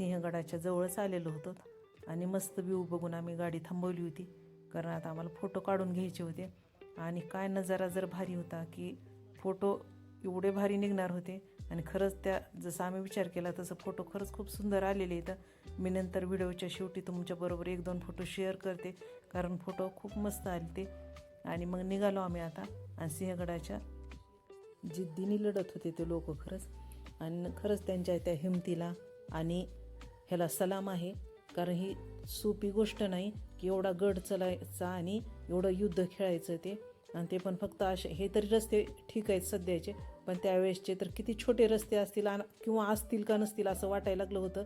सिंहगडाच्या जवळच आलेलो होतो. आणि मस्त व्ह्यू बघून आम्ही गाडी थांबवली होती. कारण आता आम्हाला फोटो काढून घ्यायचे होते. आणि काय नजारा जर भारी होता की फोटो एवढे भारी निघणार होते. आणि खरंच त्या जसं आम्ही विचार केला तसं फोटो खरंच खूप सुंदर आलेले इथं. मी नंतर व्हिडिओच्या शेवटी तुमच्याबरोबर एक दोन फोटो शेअर करते. कारण फोटो खूप मस्त आले ते. आणि मग निघालो आम्ही आता. आणि सिंहगडाच्या जिद्दीने लढत होते ते लोक खरंच. आणि खरंच त्यांच्या त्या हिमतीला आणि ह्याला सलाम आहे. कारण ही सोपी गोष्ट नाही की एवढा गड चलायचा आणि एवढं युद्ध खेळायचं ते. आणि ते पण फक्त असे हे तरी रस्ते ठीक आहेत सध्याचे पण त्यावेळेसचे तर किती छोटे रस्ते असतील आणि किंवा असतील का नसतील असं वाटायला लागलं होतं.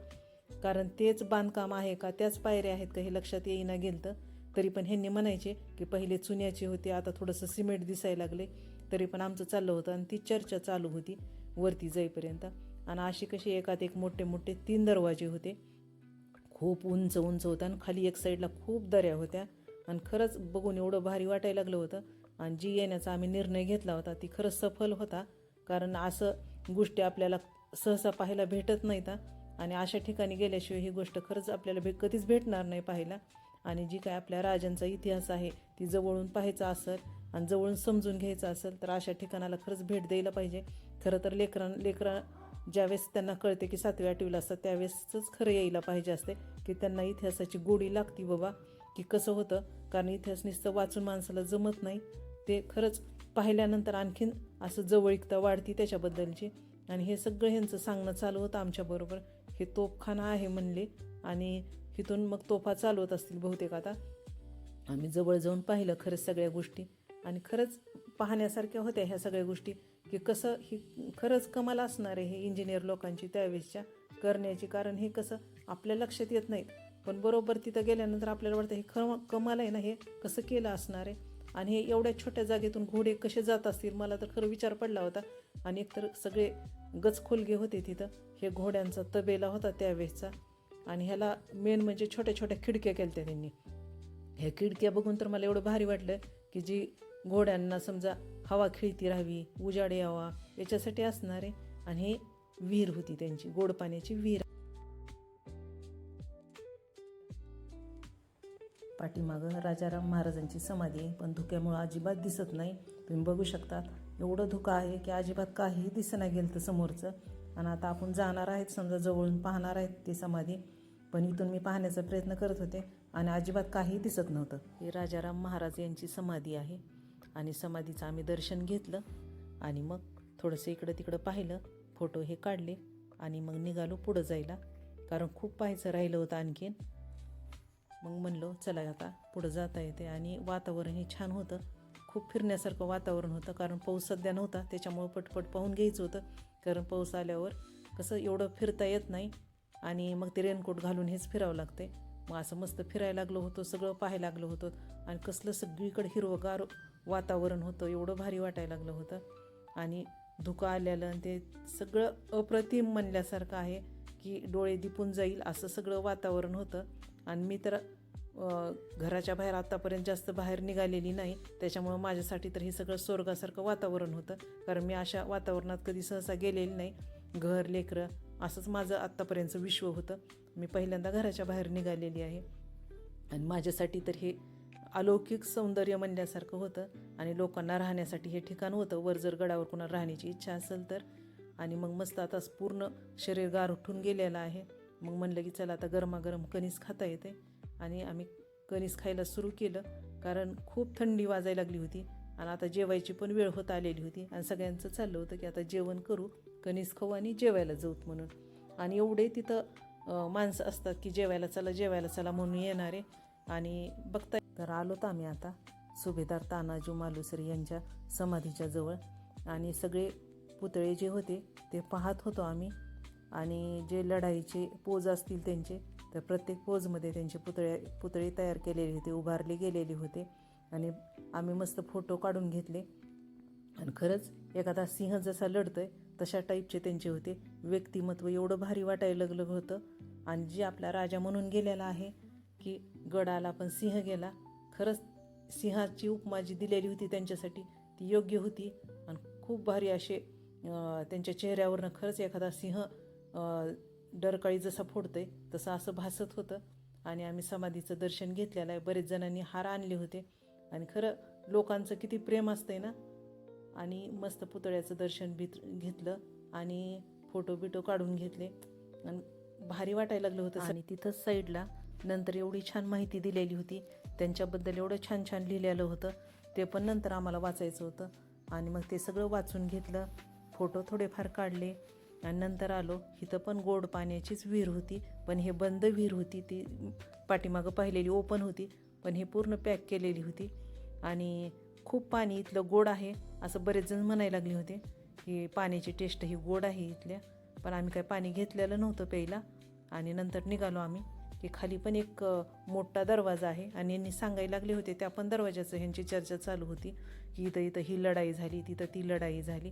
कारण तेच बांधकाम आहे का त्याच पायऱ्या आहेत का हे लक्षात येईना गेलं तर तरी पण ह्यांनी म्हणायचे की पहिले चुन्याचे होते आता थोडंसं सिमेंट दिसायला लागले. तरी पण आमचं चाललं होतं आणि ती चर्चा चालू होती. वरती जाईपर्यंत. आणि अशी कशी एकात एक मोठे मोठे तीन दरवाजे होते. खूप उंच उंच होतं आणि खाली एक साईडला खूप दऱ्या होत्या. आणि खरंच बघून एवढं भारी वाटायला लागलं होतं. आणि जी येण्याचा आम्ही निर्णय घेतला होता ती खरंच सफल होता. कारण असं गोष्टी आपल्याला सहसा पाहायला भेटत नाहीत. आणि अशा ठिकाणी गेल्याशिवाय ही गोष्ट खरंच आपल्याला भे कधीच भेटणार नाही पाहायला. आणि जी काय आपल्या राजांचा इतिहास आहे ती जवळून पाहायचा असेल आणि जवळून समजून घ्यायचं असेल तर अशा ठिकाणाला खरंच भेट द्यायला पाहिजे. खरं तर लेकरां लेकरा ज्यावेळेस त्यांना कळते की सातव्या आठवीला असतात त्यावेळेसच खरं यायला पाहिजे असते की त्यांना इतिहासाची गोडी लागती बाबा की कसं होतं? कारण इतिहास नुसतं वाचून माणसाला जमत नाही. ते खरंच पाहिल्यानंतर आणखीन असं जवळीकता वाढती त्याच्याबद्दलची. आणि हे सगळं ह्यांचं सांगणं चालू होतं आमच्याबरोबर हे तोफखाना आहे म्हणले. आणि इथून मग तोफा चालवत असतील बहुतेक आता. आम्ही जवळ जाऊन पाहिलं खरंच सगळ्या गोष्टी. आणि खरंच पाहण्यासारख्या होत्या ह्या सगळ्या गोष्टी की कसं ही खरंच कमाल असणार आहे हे इंजिनियर लोकांची त्यावेळेसच्या करण्याची. कारण हे कसं आपल्या लक्षात येत नाहीत. पण बरोबर तिथं गेल्यानंतर आपल्याला वाटतं हे खम कमाल आहे ना हे कसं केलं असणार आहे? आणि हे एवढ्या छोट्या जागेतून घोडे कसे जात असतील? मला तर खरं विचार पडला होता. आणि एकतर सगळे गचखोलगे होते तिथं. हे घोड्यांचा तबेला होता त्यावेळेसचा. आणि ह्याला मेन म्हणजे छोट्या छोट्या खिडक्या केल्या त्यांनी. ह्या खिडक्या बघून तर मला एवढं भारी वाटलं की जी घोड्यांना समजा हवा खिळती राहावी उजाड यावा याच्यासाठी असणार आहे आणि हे विहीर होती त्यांची गोड पाण्याची विहीर पाठीमागं राजाराम महाराजांची समाधी आहे पण धुक्यामुळं अजिबात दिसत नाही. तुम्ही बघू शकतात एवढं धुकं आहे की अजिबात काहीही दिसना गेलं तर समोरचं. आणि आता आपण जाणार आहेत समजा जवळून पाहणार आहेत ती समाधी. पण इथून मी पाहण्याचा प्रयत्न करत होते आणि अजिबात काहीही दिसत नव्हतं. हे राजाराम महाराज यांची समाधी आहे. आणि समाधीचं आम्ही दर्शन घेतलं. आणि मग थोडंसं इकडं तिकडं पाहिलं फोटो हे काढले आणि मग निघालो पुढं जायला. कारण खूप पाहायचं राहिलं होतं आणखीन. मग म्हणलो चला आता पुढं जाता येते. आणि वातावरण हे छान होतं. खूप फिरण्यासारखं वातावरण होतं. कारण पाऊस सध्या नव्हता त्याच्यामुळं पटपट पाहून घ्यायचं होतं. कारण पाऊस आल्यावर कसं एवढं फिरता येत नाही. आणि मग ते रेनकोट घालून हेच फिरावं लागते मग असं मस्त फिरायला लागलो होतो सगळं पाहायला लागलो होतो. आणि कसलं सगळीकडे हिरवगार वातावरण होतं एवढं भारी वाटायला लागलं होतं. आणि धुकं आलेलं आणि ते सगळं अप्रतिम म्हणल्यासारखं आहे की डोळे दिपून जाईल असं सगळं वातावरण होतं. आणि मी तर घराच्या बाहेर आत्तापर्यंत जास्त बाहेर निघालेली नाही. त्याच्यामुळं माझ्यासाठी तर हे सगळं स्वर्गासारखं वातावरण होतं. कारण मी अशा वातावरणात कधी सहसा गेलेली नाही. घर लेकरं असंच माझं आत्तापर्यंतचं विश्व होतं. मी पहिल्यांदा घराच्या बाहेर निघालेली आहे. आणि माझ्यासाठी तर हे अलौकिक सौंदर्य म्हणण्यासारखं होतं आणि लोकांना राहण्यासाठी हे ठिकाण होतं. वर जर गडावर कोणाला राहण्याची इच्छा असेल तर. आणि मग मस्त आता पूर्ण शरीर गार उठून गेलेलं आहे. मग म्हणलं की चला आता गरमागरम कणीस खाता येते. आणि आम्ही कणीस खायला सुरू केलं. कारण खूप थंडी वाजायला लागली होती. आणि आता जेवायची पण वेळ होत आलेली होती. आणि सगळ्यांचं चाललं होतं की आता जेवण करू. कणीस खाऊ आणि जेवायला जाऊत म्हणून. आणि एवढे तिथं माणसं असतात की जेवायला चला जेवायला चला म्हणून येणारे. आणि बघता तर आलो तर आम्ही आता सुभेदार तानाजी मालुसरे यांच्या समाधीच्या जवळ. आणि सगळे पुतळे जे होते ते पाहत होतो आम्ही. आणि जे लढाईचे पोज असतील त्यांचे तर प्रत्येक पोजमध्ये त्यांचे पुतळे पुतळे तयार केलेले होते उभारले गेलेले होते. आणि आम्ही मस्त फोटो काढून घेतले. आणि खरंच एखादा सिंह जसा लढतोय तशा टाईपचे त्यांचे होते. व्यक्तिमत्व एवढं भारी वाटायला लागलं होतं. आणि जे आपला राजा म्हणून गेलेला आहे की गडाला पण सिंह गेला. खरंच सिंहाची उपमा जी दिलेली होती त्यांच्यासाठी ती योग्य होती. आणि खूप भारी असे त्यांच्या चेहऱ्यावरनं खरंच एखादा सिंह डरकाळी जसा फोडतंय तसं असं भासत होतं. आणि आम्ही समाधीचं दर्शन घेतलेलं आहे. बरेच जणांनी हार आणले होते. आणि खरं लोकांचं किती प्रेम असतंय ना? आणि मस्त पुतळ्याचं दर्शन बीत घेतलं आणि फोटो बिटो काढून घेतले. आणि भारी वाटायला लागलं होतं. आणि तिथंच साईडला नंतर एवढी छान माहिती दिलेली होती. त्यांच्याबद्दल एवढं छान छान लिहिलेलं होतं. ते पण नंतर आम्हाला वाचायचं होतं. आणि मग ते सगळं वाचून घेतलं. फोटो थोडेफार काढले. आणि नंतर आलो. इथं पण गोड पाण्याचीच विहीर होती. पण हे बंद विहीर होती. ती पाठीमागं पाहिलेली ओपन होती. पण हे पूर्ण पॅक केलेली होती. आणि खूप पाणी इथलं गोड आहे असं बरेच जण म्हणायला लागले होते. की पाण्याची टेस्ट ही गोड आहे इथल्या. पण आम्ही काय पाणी घेतलेलं नव्हतं प्यायला. आणि नंतर निघालो आम्ही. की खाली पण एक मोठा दरवाजा आहे. आणि यांनी सांगायला लागले होते त्या पण दरवाजाचं ह्यांची चर्चा चालू होती. की इथं इथं ही लढाई झाली तिथं ती लढाई झाली.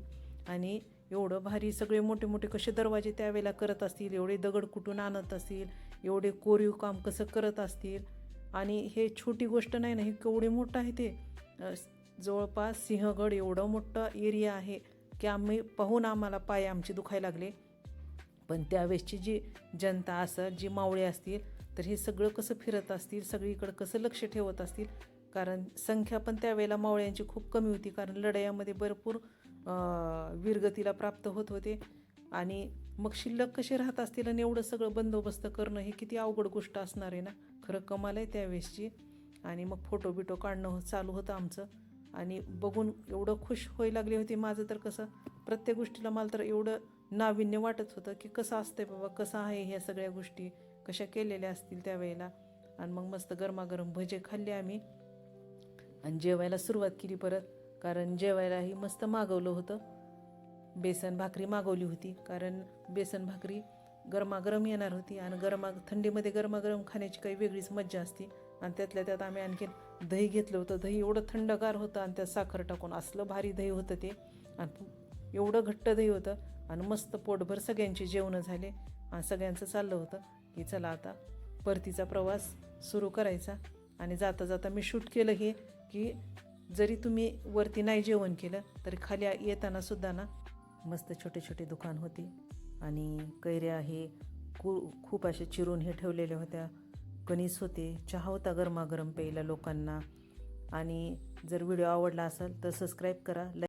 आणि एवढं भारी सगळे मोठे मोठे कसे दरवाजे त्यावेळेला करत असतील एवढे दगड कुठून आणत असतील एवढे कोरीव काम कसं करत असतील? आणि हे छोटी गोष्ट नाही ना हे केवढे मोठं आहे ते? जवळपास सिंहगड एवढं मोठं एरिया आहे की आम्ही पाहून आम्हाला पाय आमचे दुखायला लागले. पण त्यावेळेसची जी जनता असं जी मावळे असतील तर हे सगळं कसं फिरत असतील सगळीकडं कसं लक्ष ठेवत असतील? कारण संख्या पण त्यावेळेला मावळ्यांची खूप कमी होती कारण लढायामध्ये भरपूर वीरगतीला प्राप्त होत होते. आणि मग शिल्लक कसे राहत असतील आणि एवढं सगळं बंदोबस्त करणं हे किती अवघड गोष्ट असणार आहे ना? खरं कमाल आहे त्यावेळेसची. आणि मग फोटो बिटो काढणं हो- चालू होतं आमचं. आणि बघून एवढं खुश होई लागले होते माझं तर कसं प्रत्येक गोष्टीला मला तर एवढं नाविन्य वाटत होतं की कसं असतंय बाबा कसं आहे ह्या सगळ्या गोष्टी? कशा केलेल्या असतील त्यावेळेला आणि मग मस्त गरमागरम भजे खाल्ले आम्ही. आणि जेवायला सुरुवात केली परत. कारण जेवायलाही मस्त मागवलं होतं. बेसन भाकरी मागवली होती. कारण बेसन भाकरी गरमागरम येणार होती. आणि गरमा थंडीमध्ये गरमागरम खाण्याची काही वेगळीच मज्जा असते. आणि त्यातल्या त्यात आम्ही आणखीन दही घेतलं होतं. दही एवढं थंडगार होतं आणि त्यात साखर टाकून असलं भारी दही होतं ते. आणि एवढं घट्ट दही होतं आणि मस्त पोटभर सगळ्यांची जेवणं झाले. आणि सगळ्यांचं चाललं होतं की चला आता परतीचा प्रवास सुरू करायचा. आणि जाता जाता मी शूट केलं हे की जरी तुम्ही वरती नाही जेवण केलं तरी खाली येताना सुद्धा ना मस्त छोटे छोटे दुकान होते. आणि कैऱ्या हे कू खूप असे चिरून हे ठेवलेल्या होत्या. कणीस होते चहा होता गरमागरम प्यायला लोकांना. आणि जर व्हिडिओ आवडला असेल तर सबस्क्राईब करा